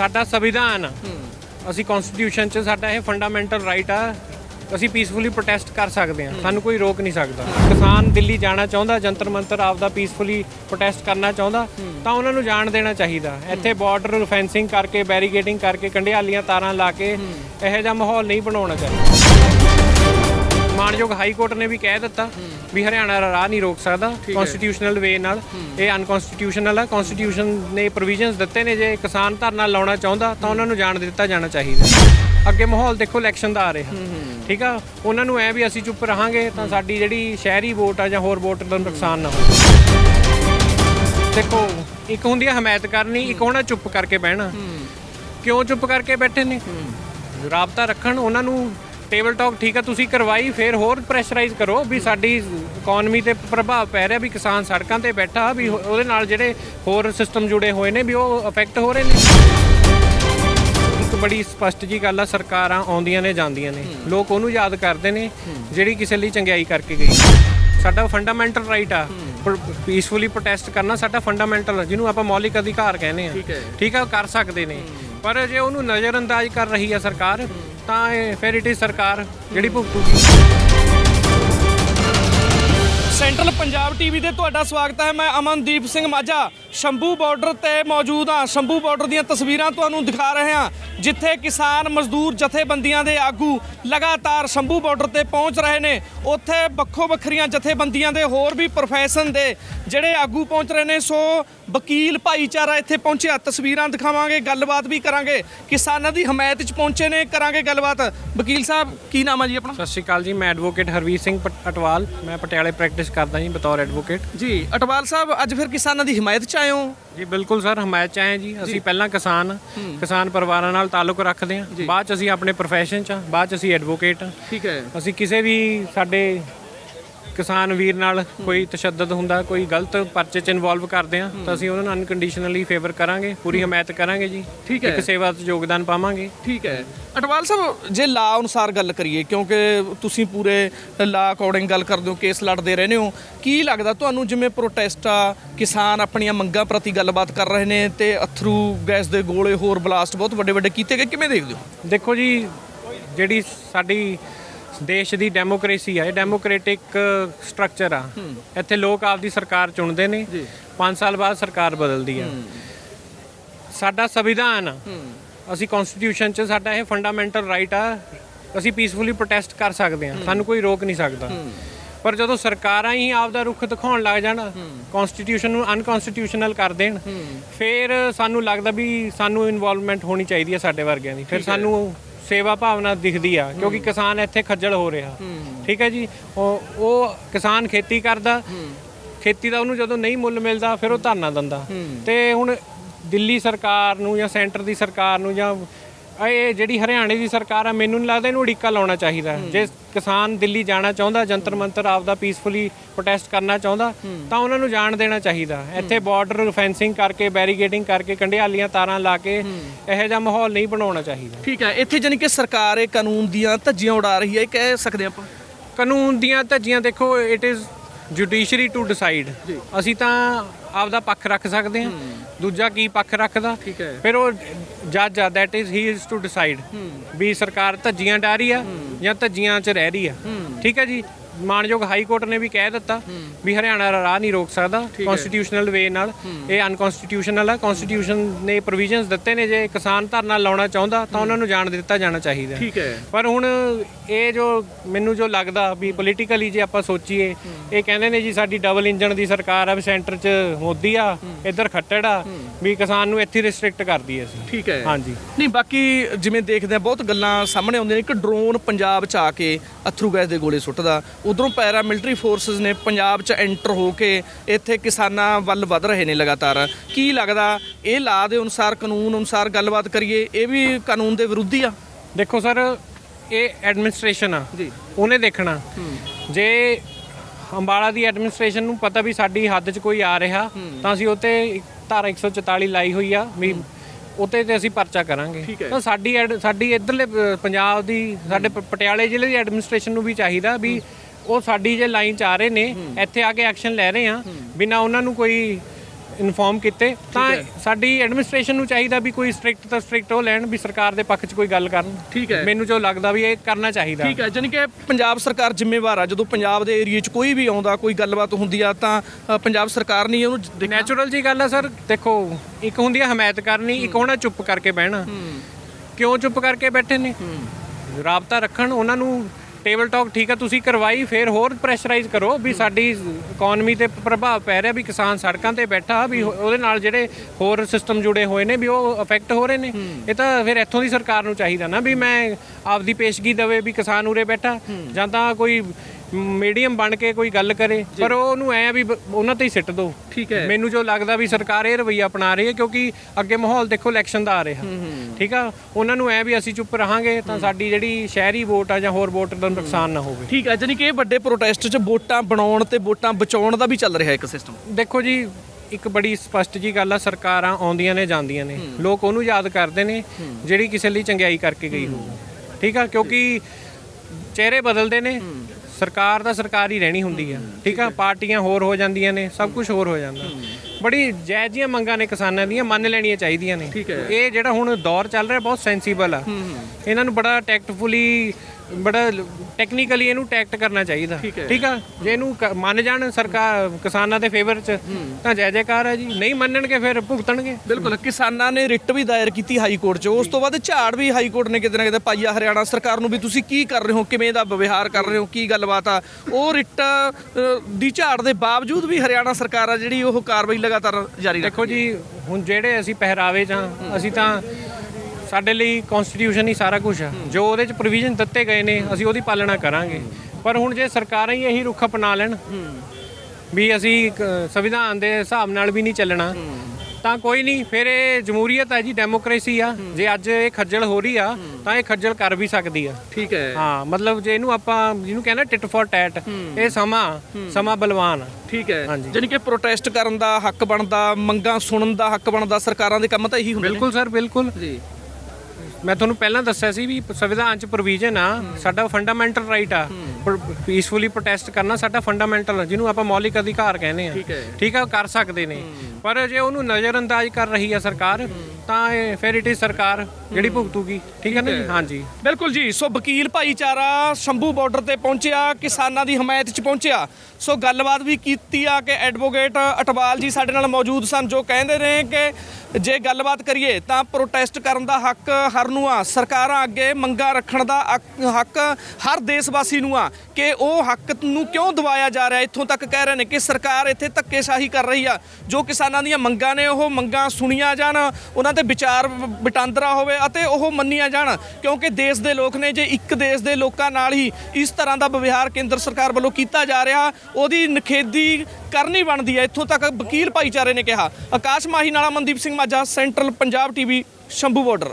ਸਾਡਾ ਸੰਵਿਧਾਨ ਆ। ਅਸੀਂ ਕਨਸਟੀਟਿਊਸ਼ਨ 'ਚ ਸਾਡਾ ਇਹ ਫੰਡਾਮੈਂਟਲ ਰਾਈਟ ਆ, ਅਸੀਂ ਪੀਸਫੁਲੀ ਪ੍ਰੋਟੈਸਟ ਕਰ ਸਕਦੇ ਹਾਂ। ਸਾਨੂੰ ਕੋਈ ਰੋਕ ਨਹੀਂ ਸਕਦਾ। ਕਿਸਾਨ ਦਿੱਲੀ ਜਾਣਾ ਚਾਹੁੰਦਾ, ਜੰਤਰ ਮੰਤਰ ਆਪਦਾ ਪੀਸਫੁਲੀ ਪ੍ਰੋਟੈਸਟ ਕਰਨਾ ਚਾਹੁੰਦਾ, ਤਾਂ ਉਹਨਾਂ ਨੂੰ ਜਾਣ ਦੇਣਾ ਚਾਹੀਦਾ। ਇੱਥੇ ਬਾਰਡਰ ਫੈਂਸਿੰਗ ਕਰਕੇ ਬੈਰੀਗੇਡਿੰਗ ਕਰਕੇ, ਕੰਡਿਆਲੀਆਂ ਤਾਰਾਂ ਲਾ ਕੇ ਇਹੋ ਜਿਹਾ ਮਾਹੌਲ ਨਹੀਂ ਬਣਾਉਣਾ ਚਾਹੀਦਾ। ਮਾਨਯੋਗ ਹਾਈ ਕੋਰਟ ਨੇ ਵੀ ਕਹਿ ਦਿੱਤਾ ਵੀ ਹਰਿਆਣਾ ਰਾਹ ਨਹੀਂ ਰੋਕ ਸਕਦਾ ਕਨਸਟੀਟਿਊਸ਼ਨਲ ਵੇ ਨਾਲ। ਇਹ ਅਨਕਨਸਟੀਟਿਊਸ਼ਨਲ ਆ ਕਨਸਟੀਟਿਊਸ਼ਨ ਨੇ ਪ੍ਰੋਵੀਜ਼ਨਸ ਦਿੱਤੇ ਨੇ ਜੇ ਕਿਸਾਨ ਧਰਨਾ ਲਾਉਣਾ ਚਾਹੁੰਦਾ ਤਾਂ ਉਹਨਾਂ ਨੂੰ ਜਾਣ ਦਿੱਤਾ ਜਾਣਾ ਚਾਹੀਦਾ। ਅੱਗੇ ਮਾਹੌਲ ਦੇਖੋ ਇਲੈਕਸ਼ਨ ਦਾ ਆ ਰਿਹਾ। ਠੀਕ ਆ? ਉਹਨਾਂ ਨੂੰ ਐ ਵੀ ਅਸੀਂ ਚੁੱਪ ਰਹਾਂਗੇ ਤਾਂ ਸਾਡੀ ਜਿਹੜੀ ਸ਼ਹਿਰੀ ਵੋਟ ਆ ਜਾਂ ਹੋਰ ਵੋਟ ਦਾ ਨੁਕਸਾਨ ਨਾ ਹੋਵੇ। ਦੇਖੋ ਇੱਕ ਹੁੰਦੀ ਹੈ ਹਮਾਇਤ ਕਰਨੀ ਇੱਕ ਹੋਣਾ ਚੁੱਪ ਕਰਕੇ ਬਹਿਣਾ। ਕਿਉਂ ਚੁੱਪ ਕਰਕੇ ਬੈਠੇ ਨੇ? ਰਾਬਤਾ ਰੱਖਣ ਉਹਨਾਂ ਨੂੰ ਟੇਬਲ ਟਾਕ ਠੀਕ ਆ ਤੁਸੀਂ ਕਰਵਾਈ ਫਿਰ ਹੋਰ ਪ੍ਰੈਸ਼ਰਾਈਜ਼ ਕਰੋ ਵੀ ਸਾਡੀ ਇਕਨੋਮੀ ਤੇ ਪ੍ਰਭਾਵ ਪੈ ਰਿਹਾ ਵੀ ਕਿਸਾਨ ਸੜਕਾਂ ਤੇ ਬੈਠਾ ਵੀ ਉਹ- ਉਹਦੇ ਨਾਲ ਜਿਹੜੇ ਹੋਰ ਸਿਸਟਮ ਜੁੜੇ ਹੋਏ ਨੇ ਵੀ ਉਹ ਅਫੈਕਟ ਹੋ ਰਹੇ ਨੇ। ਇੱਕ ਬੜੀ ਸਪਸ਼ਟ ਜੀ ਗੱਲ ਆ ਸਰਕਾਰਾਂ ਆਉਂਦੀਆਂ ਨੇ ਜਾਂਦੀਆਂ ਨੇ। ਲੋਕ ਉਹਨੂੰ ਯਾਦ ਕਰਦੇ ਨੇ ਜਿਹੜੀ ਕਿਸੇ ਲਈ ਚੰਗਿਆਈ ਕਰਕੇ ਗਈ। ਸਾਡਾ ਫੰਡਾਮੈਂਟਲ ਰਾਈਟ ਆ। ਪੀਸਫੁਲੀ ਪ੍ਰੋਟੈਸਟ ਕਰਨਾ ਸਾਡਾ ਫੰਡਾਮੈਂਟਲ ਜਿਹਨੂੰ ਆਪਾਂ ਮੌਲਿਕ ਅਧਿਕਾਰ ਕਹਿੰਦੇ ਆ। ਠੀਕ ਹੈ। ਠੀਕ ਆ ਕਰ ਸਕਦੇ ਨੇ। ਪਰ ਜੇ ਉਹਨੂੰ ਨਜ਼ਰਅੰਦਾਜ਼ ਕਰ ਰਹੀ ਹੈ ਸਰਕਾਰ, ਤਾਂ ਇਹ ਫਿਰ ਇਟ ਸਰਕਾਰ ਜਿਹੜੀ ਭੁਗਤੂਗੀ। ਸੈਂਟਰਲ ਪੰਜਾਬ ਟੀਵੀ ਤੇ ਤੁਹਾਡਾ ਸਵਾਗਤ ਹੈ। ਮੈਂ ਅਮਨਦੀਪ ਸਿੰਘ ਮਾਝਾ, ਸ਼ੰਭੂ ਬਾਰਡਰ ਤੇ ਮੌਜੂਦ ਹਾਂ। ਸ਼ੰਭੂ ਬਾਰਡਰ ਦੀਆਂ ਤਸਵੀਰਾਂ ਤੁਹਾਨੂੰ ਦਿਖਾ ਰਹੇ ਹਾਂ, ਜਿੱਥੇ ਕਿਸਾਨ ਮਜ਼ਦੂਰ ਜਥੇਬੰਦੀਆਂ ਦੇ ਆਗੂ ਲਗਾਤਾਰ ਸ਼ੰਭੂ ਬਾਰਡਰ ਤੇ ਪਹੁੰਚ ਰਹੇ ਨੇ। ਉੱਥੇ ਵੱਖੋ ਵੱਖਰੀਆਂ ਜਥੇਬੰਦੀਆਂ ਦੇ ਹੋਰ ਵੀ ਪ੍ਰੋਫੈਸ਼ਨ ਦੇ ਜਿਹੜੇ ਆਗੂ ਪਹੁੰਚ ਰਹੇ ਨੇ। ਸੋ ਵਕੀਲ ਭਾਈਚਾਰਾ ਇੱਥੇ ਪਹੁੰਚਿਆ। ਤਸਵੀਰਾਂ ਦਿਖਾਵਾਂਗੇ, ਗੱਲਬਾਤ ਵੀ ਕਰਾਂਗੇ। ਕਿਸਾਨਾਂ ਦੀ ਹਮਾਇਤ 'ਚ ਪਹੁੰਚੇ ਨੇ। ਕਰਾਂਗੇ ਗੱਲਬਾਤ। ਵਕੀਲ ਸਾਹਿਬ, ਕੀ ਨਾਮ ਹੈ ਜੀ ਆਪਣਾ? ਸਤਿ ਸ਼੍ਰੀ ਅਕਾਲ ਜੀ। ਮੈਂ ਐਡਵੋਕੇਟ ਹਰਵੀਰ ਸਿੰਘ ਪਟ- ਅਟਵਾਲ। ਮੈਂ ਪਟਿਆਲੇ ਪ੍ਰੈਕਟਿਸ ਕਰਦਾ ਜੀ ਬਤੌਰ ਐਡਵੋਕੇਟ। ਜੀ ਅਟਵਾਲ ਸਾਹਿਬ ਅੱਜ ਫਿਰ ਕਿਸਾਨਾਂ ਦੀ ਹਮਾਇਤ 'ਚ ਆਏ ਹੋ? ਜੀ ਬਿਲਕੁਲ ਸਰ ਹਮਾਇਤ ਚ ਆਏ ਜੀ। ਅਸੀਂ ਪਹਿਲਾਂ ਕਿਸਾਨ ਕਿਸਾਨ ਪਰਿਵਾਰਾਂ ਨਾਲ ਤਾਲੁਕ ਰੱਖਦੇ ਹਾਂ। ਬਾਅਦ ਚ ਅਸੀਂ ਆਪਣੇ ਪ੍ਰੋਫੈਸ਼ਨ ਚ ਹਾਂ, ਬਾਅਦ ਚ ਅਸੀਂ ਐਡਵੋਕੇਟ ਹਾਂ। ਠੀਕ ਹੈ। ਅਸੀਂ ਕਿਸੇ ਵੀ ਸਾਡੇ ਕਿਸਾਨ ਵੀਰ ਨਾਲ ਕੋਈ ਤਸ਼ੱਦਦ ਹੁੰਦਾ ਕੋਈ ਗਲਤ ਪਰਚੇ ਚ ਇਨਵੋਲਵ ਕਰਦੇ ਆ ਤਾਂ ਅਸੀਂ ਉਹਨਾਂ ਨੂੰ ਅਨਕੰਡੀਸ਼ਨਲੀ ਫੇਵਰ ਕਰਾਂਗੇ ਪੂਰੀ ਹਮਾਇਤ ਕਰਾਂਗੇ ਜੀ। ਠੀਕ ਹੈ। ਇੱਕ ਸੇਵਾ 'ਚ ਯੋਗਦਾਨ ਪਾਵਾਂਗੇ। ਠੀਕ ਹੈ। ਅਟਵਾਲ ਸਾਹਿਬ ਜੇ ਲਾ ਅਨੁਸਾਰ ਗੱਲ ਕਰੀਏ ਕਿਉਂਕਿ ਤੁਸੀਂ ਪੂਰੇ ਲਾ ਅਕੋਰਡਿੰਗ ਗੱਲ ਕਰਦੇ ਹੋ ਕੇਸ ਲੜਦੇ ਰਹਿੰਦੇ ਹੋ ਕੀ ਲੱਗਦਾ ਤੁਹਾਨੂੰ ਜਿਵੇਂ ਪ੍ਰੋਟੈਸਟ ਆ ਕਿਸਾਨ ਆਪਣੀਆਂ ਮੰਗਾਂ ਪ੍ਰਤੀ ਗੱਲਬਾਤ ਕਰ ਰਹੇ ਨੇ ਤੇ ਅਥਰੂ ਗੈਸ ਦੇ ਗੋਲੇ ਹੋਰ ਬਲਾਸਟ ਬਹੁਤ ਵੱਡੇ ਵੱਡੇ ਕੀਤੇ ਗਏ ਕਿਵੇਂ ਦੇਖਦੇ ਹੋ? ਦੇਖੋ ਜੀ ਜਿਹੜੀ ਸਾਡੀ ਦੇਸ਼ ਦੀ ਡੈਮੋਕ੍ਰੇਸੀ ਆ ਇਹ ਡੈਮੋਕ੍ਰੈਟਿਕ ਸਟਰਕਚਰ ਆ। ਇੱਥੇ ਲੋਕ ਆਪਦੀ ਸਰਕਾਰ ਚੁਣਦੇ ਨੇ। 5 ਸਾਲ ਬਾਅਦ ਸਰਕਾਰ ਬਦਲਦੀ ਆ। ਸਾਡਾ ਸੰਵਿਧਾਨ ਆ ਅਸੀਂ ਕਨਸਟੀਟਿਊਸ਼ਨ 'ਚ ਸਾਡਾ ਇਹ ਫੰਡਾਮੈਂਟਲ ਰਾਈਟ ਆ ਅਸੀਂ ਪੀਸਫੁਲੀ ਪ੍ਰੋਟੈਸਟ ਕਰ ਸਕਦੇ ਹਾਂ। ਸਾਨੂੰ ਕੋਈ ਰੋਕ ਨਹੀਂ ਸਕਦਾ। ਪਰ ਜਦੋਂ ਸਰਕਾਰਾਂ ਹੀ ਆਪਦਾ ਰੁਖ ਦਿਖਾਉਣ ਲੱਗ ਜਾਣ ਕਨਸਟੀਟਿਊਸ਼ਨ ਨੂੰ ਅਨਕਨਸਟੀਟਿਊਸ਼ਨਲ ਕਰ ਦੇਣ ਫਿਰ ਸਾਨੂੰ ਲੱਗਦਾ ਵੀ ਸਾਨੂੰ ਇਨਵੋਲਵਮੈਂਟ ਹੋਣੀ ਚਾਹੀਦੀ ਹੈ ਸਾਡੇ ਵਰਗਿਆਂ ਦੀ। ਫਿਰ ਸਾਨੂੰ ਸੇਵਾ ਭਾਵਨਾ ਦਿਖਦੀ ਆ ਕਿਉਂਕਿ ਕਿਸਾਨ ਇੱਥੇ ਖੱਜਲ ਹੋ ਰਿਹਾ। ਠੀਕ ਹੈ ਜੀ? ਉਹ ਉਹ ਕਿਸਾਨ ਖੇਤੀ ਕਰਦਾ ਖੇਤੀ ਦਾ ਉਹਨੂੰ ਜਦੋਂ ਨਹੀਂ ਮੁੱਲ ਮਿਲਦਾ ਫਿਰ ਉਹ ਧਰਨਾ ਦਿੰਦਾ। ਤੇ ਹੁਣ ਦਿੱਲੀ ਸਰਕਾਰ ਨੂੰ ਜਾਂ ਸੈਂਟਰ ਦੀ ਸਰਕਾਰ ਨੂੰ ਜਾਂ ਇਹ ਜਿਹੜੀ ਹਰਿਆਣੇ ਦੀ ਸਰਕਾਰ ਆ ਮੈਨੂੰ ਨਹੀਂ ਲੱਗਦਾ ਇਹਨੂੰ ਉਡੀਕਾ ਲਾਉਣਾ ਚਾਹੀਦਾ। ਜੇ ਕਿਸਾਨ ਦਿੱਲੀ ਜਾਣਾ ਚਾਹੁੰਦਾ ਜੰਤਰ ਮੰਤਰ ਆਪਦਾ ਪੀਸਫੁਲੀ ਪ੍ਰੋਟੈਸਟ ਕਰਨਾ ਚਾਹੁੰਦਾ ਤਾਂ ਉਹਨਾਂ ਨੂੰ ਜਾਣ ਦੇਣਾ ਚਾਹੀਦਾ। ਇੱਥੇ ਬਾਰਡਰ ਫੈਂਸਿੰਗ ਕਰਕੇ ਬੈਰੀਗੇਡਿੰਗ ਕਰਕੇ ਕੰਡਿਆਲੀਆਂ ਤਾਰਾਂ ਲਾ ਕੇ ਇਹੋ ਜਿਹਾ ਮਾਹੌਲ ਨਹੀਂ ਬਣਾਉਣਾ ਚਾਹੀਦਾ। ਠੀਕ ਹੈ ਇੱਥੇ ਜਾਨੀ ਕਿ ਸਰਕਾਰ ਇਹ ਕਾਨੂੰਨ ਦੀਆਂ ਧੱਜੀਆਂ ਉਡਾ ਰਹੀ ਹੈ ਇਹ ਕਹਿ ਸਕਦੇ ਆਪਾਂ? ਕਾਨੂੰਨ ਦੀਆਂ ਧੱਜੀਆਂ ਦੇਖੋ it is judiciary to decide ਅਸੀਂ ਤਾਂ ਆਪਦਾ ਪੱਖ ਰੱਖ ਸਕਦੇ ਹਾਂ। ਦੂਜਾ ਕੀ ਪੱਖ ਰੱਖਦਾ। ਫਿਰ ਉਹ ਜੱਜ ਆ that is he is to decide ਵੀ ਸਰਕਾਰ ਧੱਜੀਆਂ ਡਾ ਰਹੀ ਆ ਜਾਂ ਧੱਜੀਆਂ 'ਚ ਰਹਿ ਰਹੀ ਆ। ਠੀਕ ਹੈ ਜੀ? ਮਾਨਯੋਗ ਹਾਈ ਕੋਰਟ ਨੇ ਵੀ ਕਹਿ ਦਿੱਤਾ ਵੀ ਹਰਿਆਣਾ ਰਾਹ ਨਹੀਂ ਰੋਕ ਸਕਦਾ ਕਨਸਟੀਟਿਊਸ਼ਨਲ ਵੇ ਨਾਲ। ਇਹ ਅਨਕਨਸਟੀਟਿਊਸ਼ਨਲ ਆ। ਕਨਸਟੀਟਿਊਸ਼ਨ ਨੇ ਪ੍ਰੋਵੀਜ਼ਨਸ ਦਿੱਤੇ ਨੇ ਜੇ ਕਿਸਾਨ ਧਰਨਾ ਲਾਉਣਾ ਚਾਹੁੰਦਾ ਤਾਂ ਉਹਨਾਂ ਨੂੰ ਜਾਣ ਦਿੱਤਾ ਜਾਣਾ ਚਾਹੀਦਾ। ਠੀਕ ਹੈ। ਪਰ ਹੁਣ ਇਹ ਜੋ ਮੈਨੂੰ ਜੋ ਲੱਗਦਾ ਵੀ ਪੋਲੀਟੀਕਲੀ ਜੇ ਆਪਾਂ ਸੋਚੀਏ ਇਹ ਕਹਿੰਦੇ ਨੇ ਜੀ ਸਾਡੀ ਡਬਲ ਇੰਜਨ ਦੀ ਸਰਕਾਰ ਆ ਵੀ ਸੈਂਟਰ 'ਚ ਮੋਦੀ ਆ ਇੱਧਰ ਖੱਟੜ ਆ ਵੀ ਕਿਸਾਨ ਨੂੰ ਇੱਥੇ ਰਿਸਟ੍ਰਿਕਟ ਕਰਦੀ ਐ ਅਸੀਂ। ਠੀਕ ਹੈ। ਹਾਂਜੀ। ਨਹੀਂ ਬਾਕੀ ਜਿਵੇਂ ਦੇਖਦੇ ਆ ਬਹੁਤ ਗੱਲਾਂ ਸਾਹਮਣੇ ਆਉਂਦੀਆਂ ਨੇ। ਕਿ ਡਰੋਨ ਪੰਜਾਬ ਚ ਆ ਕੇ ਅਥਰੂ ਗੈਸ ਦੇ ਗੋਲੇ ਸੁੱਟਦਾ। ਉਧਰੋਂ ਪੈਰਾ ਮਿਲਟਰੀ ਫੋਰਸਸ ਨੇ ਪੰਜਾਬ ਚ ਐਂਟਰ ਹੋ ਕੇ ਇੱਥੇ ਕਿਸਾਨਾਂ ਵੱਲ ਵਧ ਰਹੇ ਨੇ ਲਗਾਤਾਰ। ਕੀ ਲੱਗਦਾ ਇਹ ਲਾ ਦੇ ਅਨੁਸਾਰ ਕਾਨੂੰਨ ਅਨੁਸਾਰ ਗੱਲਬਾਤ ਕਰੀਏ ਇਹ ਵੀ ਕਾਨੂੰਨ ਦੇ ਵਿਰੁੱਧ ਆ? ਦੇਖੋ ਸਰ ਇਹ ਐਡਮਿਨਿਸਟ੍ਰੇਸ਼ਨ ਆ। ਜੀ। ਉਹਨੇ ਦੇਖਣਾ। ਜੇ ਅੰਬਾਲਾ ਦੀ ਐਡਮਿਨਿਸਟ੍ਰੇਸ਼ਨ ਨੂੰ ਪਤਾ ਵੀ ਸਾਡੀ ਹੱਦ 'ਚ ਕੋਈ ਆ ਰਿਹਾ ਤਾਂ ਅਸੀਂ ਉਤੇ ਧਾਰਾ 144 ਲਾਈ ਹੋਈ ਆ ਵੀ ਉਤੇ ਤੇ ਅਸੀਂ ਪਰਚਾ ਕਰਾਂਗੇ। ਤਾਂ ਸਾਡੀ ਸਾਡੀ ਇਧਰਲੇ ਪੰਜਾਬ ਦੀ ਸਾਡੇ ਪਟਿਆਲੇ ਜ਼ਿਲ੍ਹੇ ਦੀ ਐਡਮਿਨਿਸਟ੍ਰੇਸ਼ਨ ਨੂੰ ਵੀ ਚਾਹੀਦਾ ਵੀ ਉਹ ਸਾਡੀ ਜੇ ਲਾਈਨ 'ਚ ਆ ਰਹੇ ਨੇ ਇੱਥੇ ਆ ਕੇ ਐਕਸ਼ਨ ਲੈ ਰਹੇ ਆ ਬਿਨਾ ਉਹਨਾਂ ਨੂੰ ਕੋਈ ਇਨਫੋਰਮ ਕੀਤੇ ਤਾਂ ਸਾਡੀ ਐਡਮਿਨਿਸਟ੍ਰੇਸ਼ਨ ਨੂੰ ਚਾਹੀਦਾ ਵੀ ਕੋਈ ਸਟ੍ਰਿਕਟ ਤਾਂ ਸਟ੍ਰਿਕਟ ਉਹ ਲੈਣ ਵੀ ਸਰਕਾਰ ਦੇ ਪੱਖ 'ਚ ਕੋਈ ਗੱਲ ਕਰਨ। ਠੀਕ ਹੈ। ਮੈਨੂੰ ਜੋ ਲੱਗਦਾ ਵੀ ਇਹ ਕਰਨਾ ਚਾਹੀਦਾ। ਠੀਕ ਹੈ ਜਾਣੀ ਕਿ ਪੰਜਾਬ ਸਰਕਾਰ ਜ਼ਿੰਮੇਵਾਰ ਆ ਜਦੋਂ ਪੰਜਾਬ ਦੇ ਏਰੀਆ 'ਚ ਕੋਈ ਵੀ ਆਉਂਦਾ ਕੋਈ ਗੱਲਬਾਤ ਹੁੰਦੀ ਆ ਤਾਂ ਪੰਜਾਬ ਸਰਕਾਰ ਨਹੀਂ ਉਹਨੂੰ। ਨੈਚੁਰਲ ਜੀ ਗੱਲ ਆ ਸਰ ਦੇਖੋ ਇੱਕ ਹੁੰਦੀ ਹੈ ਹਮਾਇਤ ਕਰਨੀ ਇੱਕ ਹੋਣਾ ਚੁੱਪ ਕਰਕੇ ਬਹਿਣਾ। ਕਿਉਂ ਚੁੱਪ ਕਰਕੇ ਬੈਠੇ ਨੇ? ਰਾਬਤਾ ਰੱਖਣ ਉਹਨਾਂ ਨੂੰ ਟੇਬਲ ਟਾਕ ਠੀਕ ਆ, ਤੁਸੀਂ ਕਰਵਾਈ, ਫਿਰ ਹੋਰ ਪ੍ਰੈਸ਼ਰਾਈਜ਼ ਕਰੋ ਵੀ ਸਾਡੀ ਇਕਨੋਮੀ ਤੇ ਪ੍ਰਭਾਵ ਪੈ ਰਿਹਾ ਵੀ ਕਿਸਾਨ ਸੜਕਾਂ ਤੇ ਬੈਠਾ ਵੀ ਉਹਦੇ ਨਾਲ ਜਿਹੜੇ ਹੋਰ ਸਿਸਟਮ ਜੁੜੇ ਹੋਏ ਨੇ ਵੀ ਉਹ ਅਫੈਕਟ ਹੋ ਰਹੇ ਨੇ। ਇਹ ਤਾਂ ਫਿਰ ਇੱਥੋਂ ਦੀ ਸਰਕਾਰ ਨੂੰ ਚਾਹੀਦਾ ਨਾ ਵੀ ਮੈਂ ਆਪਦੀ ਪੇਸ਼ਗੀ ਦਵੇ ਵੀ ਕਿਸਾਨ ਉਰੇ ਬੈਠਾ। ਜਾਂ ਤਾਂ ਕੋਈ ਮੀਡੀਅਮ ਬਣ ਕੇ ਕੋਈ ਗੱਲ ਕਰੇ ਪਰ ਉਹਨੂੰ ਐ ਵੀ ਉਹਨਾਂ ਤੇ ਹੀ ਸਿੱਟ ਦੋ। ਠੀਕ ਹੈ। ਮੈਨੂੰ ਜੋ ਲੱਗਦਾ ਵੀ ਸਰਕਾਰ ਇਹ ਰਵਈਆ ਅਪਣਾ ਰਹੀ ਹੈ ਕਿਉਂਕਿ ਅੱਗੇ ਮਾਹੌਲ ਦੇਖੋ ਇਲੈਕਸ਼ਨ ਦਾ ਆ ਰਿਹਾ। ਠੀਕ ਆ? ਉਹਨਾਂ ਨੂੰ ਐ ਵੀ ਅਸੀਂ ਚੁੱਪ ਰਹਾਂਗੇ ਤਾਂ ਸਾਡੀ ਜਿਹੜੀ ਸ਼ਹਿਰੀ ਵੋਟ ਆ ਜਾਂ ਹੋਰ ਵੋਟ ਦਾ ਨੁਕਸਾਨ ਨਾ ਹੋਵੇ। ਠੀਕ ਹੈ ਜਾਣੀ ਕਿ ਇਹ ਵੱਡੇ ਪ੍ਰੋਟੈਸਟ 'ਚ ਵੋਟਾਂ ਬਣਾਉਣ ਤੇ ਵੋਟਾਂ ਬਚਾਉਣ ਦਾ ਵੀ ਚੱਲ ਰਿਹਾ ਇੱਕ ਸਿਸਟਮ ਦੇਖੋ ਜੀ ਇੱਕ ਬੜੀ ਸਪਸ਼ਟ ਜੀ ਗੱਲ ਆ ਸਰਕਾਰਾਂ ਆਉਂਦੀਆਂ ਨੇ ਜਾਂਦੀਆਂ ਨੇ। ਲੋਕ ਉਹਨੂੰ ਯਾਦ ਕਰਦੇ ਨੇ ਜਿਹੜੀ ਕਿਸੇ ਲਈ ਚੰਗਿਆਈ ਕਰਕੇ ਗਈ ਹੋਊ। ਠੀਕ ਆ? ਕਿਉਂਕਿ ਚਿਹਰੇ ਬਦਲਦੇ ਨੇ ਸਰਕਾਰ ਤਾਂ ਸਰਕਾਰ ਹੀ ਰਹਿਣੀ ਹੁੰਦੀ ਆ। ਠੀਕ ਆ ਪਾਰਟੀਆਂ ਹੋਰ ਹੋ ਜਾਂਦੀਆਂ ਨੇ ਸਭ ਕੁਝ ਹੋਰ ਹੋ ਜਾਂਦਾ। ਬੜੀ ਜਾਇਜ਼ ਜੀਆਂ ਮੰਗਾਂ ਨੇ ਕਿਸਾਨਾਂ ਦੀਆਂ ਮੰਨ ਲੈਣੀਆਂ ਚਾਹੀਦੀਆਂ ਨੇ। ਇਹ ਜਿਹੜਾ ਹੁਣ ਦੌਰ ਚੱਲ ਰਿਹਾ ਬਹੁਤ ਸੈਂਸੀਬਲ ਆ। ਇਹਨਾਂ ਨੂੰ ਬੜਾ ਟੈਕਟਫੁਲੀ ਬੜਾ ਟੈਕਨੀਕਲੀ ਇਹਨੂੰ ਟੈਕਟ ਕਰਨਾ ਚਾਹੀਦਾ। ਠੀਕ ਹੈ। ਆ? ਜੇ ਇਹਨੂੰ ਕ- ਮੰਨ ਜਾਣ ਸਰਕਾਰ ਕਿਸਾਨਾਂ ਦੇ ਫੇਵਰ ਚ ਤਾਂ ਜੈ ਜੈਕਾਰ ਹੈ ਜੀ। ਨਹੀਂ ਮੰਨਣਗੇ ਫਿਰ ਭੁਗਤਣਗੇ। ਬਿਲਕੁਲ ਕਿਸਾਨਾਂ ਨੇ ਰਿਟ ਵੀ ਦਾਇਰ ਕੀਤੀ ਹਾਈ ਕੋਰਟ 'ਚ। ਉਸ ਤੋਂ ਬਾਅਦ ਝਾੜ ਵੀ ਹਾਈ ਕੋਰਟ ਨੇ ਕਿਤੇ ਨਾ ਕਿਤੇ ਪਾਈਆ ਹਰਿਆਣਾ ਸਰਕਾਰ ਨੂੰ ਵੀ ਤੁਸੀਂ ਕੀ ਕਰ ਰਹੇ ਹੋ? ਕਿਵੇਂ ਦਾ ਵਿਵਹਾਰ ਕਰ ਰਹੇ ਹੋ? ਕੀ ਗੱਲਬਾਤ ਆ? ਉਹ ਰਿਟ ਅ, ਦੀ ਝਾੜ ਦੇ ਬਾਵਜੂਦ ਵੀ ਹਰਿਆਣਾ ਸਰਕਾਰ ਆ ਜਿਹੜੀ ਉਹ ਕਾਰਵਾਈ ਲਗਾਤਾਰ ਜਾਰੀ ਰੱਖ ਦੇਖੋ ਜੀ ਹੁਣ ਜਿਹੜੇ ਅਸੀਂ ਪਹਿਰਾਵੇ ਜਾਂ ਅਸੀਂ ਤਾਂ ਸਾਡੇ ਲਈ ਕਨਸਟੀਟਿਊਸ਼ਨ ਹੀ ਸਾਰਾ ਕੁਝ ਆ। ਜੋ ਉਹਦੇ ਚ ਪ੍ਰੋਵੀਜ਼ਨ ਦਿੱਤੇ ਗਏ ਨੇ ਅਸੀਂ ਉਹਦੀ ਪਾਲਣਾ ਕਰਾਂਗੇ। ਪਰ ਹੁਣ ਜੇ ਸਰਕਾਰਾਂ ਹੀ ਇਹੀ ਰੁੱਖ ਅਪਣਾ ਲੈਣ ਵੀ ਅਸੀਂ ਸੰਵਿਧਾਨ ਦੇ ਹਿਸਾਬ ਨਾਲ ਵੀ ਨਹੀਂ ਚੱਲਣਾ ਤਾਂ ਕੋਈ ਨਹੀਂ ਫਿਰ ਇਹ ਜਮਹੂਰੀਅਤ ਹੈ ਜੀ ਡੈਮੋਕ੍ਰੇਸੀ ਆ। ਜੇ ਅੱਜ ਇਹ ਖੱਜਲ ਹੋ ਰਹੀ ਆ ਤਾਂ ਇਹ ਖੱਜਲ ਕਰ ਵੀ ਸਕਦੀ ਆ। ਠੀਕ ਹੈ। ਹਾਂ ਮਤਲਬ ਜੇ ਇਹਨੂੰ ਆਪਾਂ ਜਿਹਨੂੰ ਕਹਿੰਦਾ ਟਿਟ ਫॉर ਟੈਟ ਇਹ ਸਮਾਂ ਸਮਾਂ ਬਲਵਾਨ ਠੀਕ ਹੈ। ਜਾਣੀ ਕਿ ਪ੍ਰੋਟੈਸਟ ਕਰਨ ਦਾ ਹੱਕ ਬਣਦਾ ਮੰਗਾਂ ਸੁਣਨ ਦਾ ਹੱਕ ਬਣਦਾ ਸਰਕਾਰਾਂ ਦੇ ਕੰਮ ਤਾਂ ਇਹੀ ਹੁੰਦੇ ਨੇ। ਬਿਲਕੁਲ ਸਰ ਬਿਲਕੁਲ। ਜੀ। ਮੈਂ ਤੁਹਾਨੂੰ ਪਹਿਲਾਂ ਦੱਸਿਆ ਸੀ ਵੀ ਸੰਵਿਧਾਨ 'ਚ ਪ੍ਰੋਵੀਜ਼ਨ ਆ ਸਾਡਾ ਫੰਡਾਮੈਂਟਲ ਰਾਈਟ ਆ। ਪੀਸਫੁਲੀ ਪ੍ਰੋਟੈਸਟ ਕਰਨਾ ਸਾਡਾ ਫੰਡਾਮੈਂਟਲ ਜਿਹਨੂੰ ਆਪਾਂ ਮੌਲਿਕ ਅਧਿਕਾਰ ਕਹਿੰਦੇ ਆ। ਠੀਕ ਹੈ। ਠੀਕ ਆ ਕਰ ਸਕਦੇ ਨੇ। ਪਰ ਜੇ ਉਹਨੂੰ ਨਜ਼ਰਅੰਦਾਜ਼ ਕਰ ਰਹੀ ਆ ਸਰਕਾਰ ਤਾਂ ਇਹ ਫਿਰ ਇਟ ਇਜ਼ ਸਰਕਾਰ ਜਿਹੜੀ ਭੁਗਤੂਗੀ ਠੀਕ ਹੈ ਨਾ ਜੀ? ਹਾਂਜੀ। ਬਿਲਕੁਲ ਜੀ। ਸੋ ਵਕੀਲ ਭਾਈਚਾਰਾ ਸ਼ੰਭੂ ਬਾਰਡਰ ਤੇ ਪਹੁੰਚਿਆ ਕਿਸਾਨਾਂ ਦੀ ਹਮਾਇਤ 'ਚ ਪਹੁੰਚਿਆ। ਸੋ ਗੱਲਬਾਤ ਵੀ ਕੀਤੀ ਆ ਕਿ ਐਡਵੋਕੇਟ ਅਟਵਾਲ ਜੀ ਸਾਡੇ ਨਾਲ ਮੌਜੂਦ ਸਨ ਜੋ ਕਹਿੰਦੇ ਨੇ ਕਿ ਜੇ ਗੱਲਬਾਤ ਕਰੀਏ ਤਾਂ ਪ੍ਰੋਟੈਸਟ ਕਰਨ ਦਾ ਹੱਕ ਹਰ ਨੂੰ ਆ। ਸਰਕਾਰਾਂ ਅੱਗੇ ਮੰਗਾਂ ਰੱਖਣ ਦਾ ਹੱਕ- ਹੱਕ ਹਰ ਦੇਸ਼ ਵਾਸੀ ਨੂੰ ਆ ਕਿ ਉਹ ਹੱਕ ਨੂੰ ਕਿਉਂ ਦਵਾਇਆ ਜਾ ਰਿਹਾ? ਇੱਥੋਂ ਤੱਕ ਕਹਿ ਰਹੇ ਨੇ ਕਿ ਸਰਕਾਰ ਇੱਥੇ ਧੱਕੇਸ਼ਾਹੀ ਕਰ ਰਹੀ ਆ। ਜੋ ਕਿਸਾਨਾਂ ਦੀਆਂ ਮੰਗਾਂ ਨੇ ਉਹ ਮੰਗਾਂ ਸੁਣੀਆਂ ਜਾਣ। ਉਹਨਾਂ ਤੇ ਵਿਚਾਰ ਵਟਾਂਦਰਾ ਹੋਵੇ ਅਤੇ ਉਹ ਮੰਨੀਆਂ ਜਾਣ, ਕਿਉਂਕਿ ਦੇਸ਼ ਦੇ ਲੋਕ ਨੇ ਜੇ ਇੱਕ ਦੇਸ਼ ਦੇ ਲੋਕਾਂ ਨਾਲ ਹੀ ਇਸ ਤਰ੍ਹਾਂ ਦਾ ਵਿਵਹਾਰ ਕੇਂਦਰ ਸਰਕਾਰ ਵੱਲੋਂ ਕੀਤਾ ਜਾ ਰਿਹਾ, ਉਹਦੀ ਨਖੇਦੀ ਕਰਨੀ ਬਣਦੀ ਹੈ। ਇੱਥੋਂ ਤੱਕ ਵਕੀਲ ਭਾਈਚਾਰੇ ਨੇ ਕਿਹਾ। ਆਕਾਸ਼ ਮਾਹੀ ਨਾਲ Amandeep Singh Majha, central Punjab TV, Shambhu border.